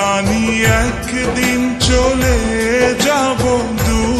জানি একদিন চলে যাব দূরে।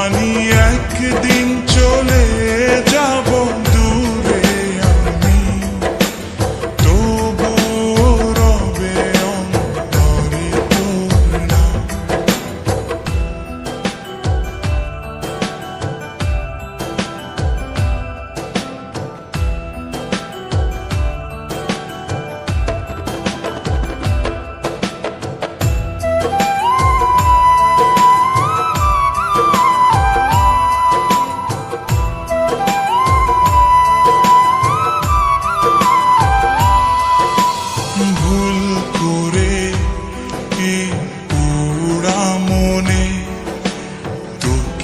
জানি একদিন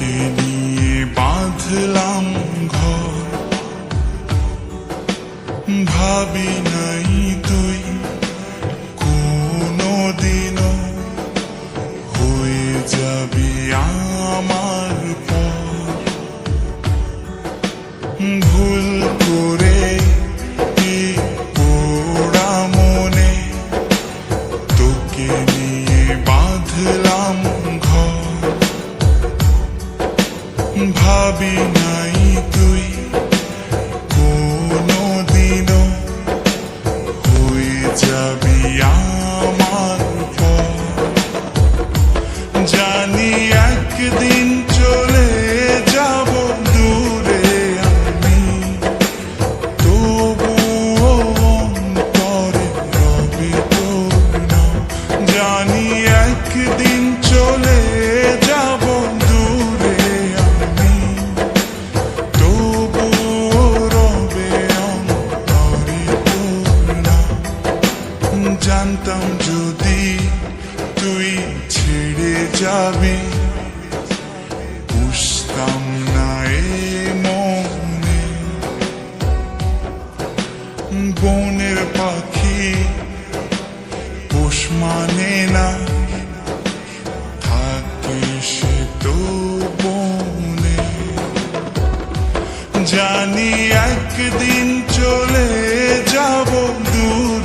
তোকে নিয়ে বাঁধলাম ঘর। ভাবি নাই তুই কোনো দিনও হয়ে যাবি আমার পর। ভুল করে পোড়া মনে? তোকে নিয়ে বাঁধলাম ভাবি নাই তুই কোনো হয়ে যাবি আমার জানি একদিন চলে যাব দূরে আমি তবুও অন্তরে রবে জানি একদিন চলে জানতাম যদি তুই ছেড়ে যাবি। বুঝতাম না এ মনে। বনের পাখি পোষ মানে না জানি একদিন চলে যাব দূরে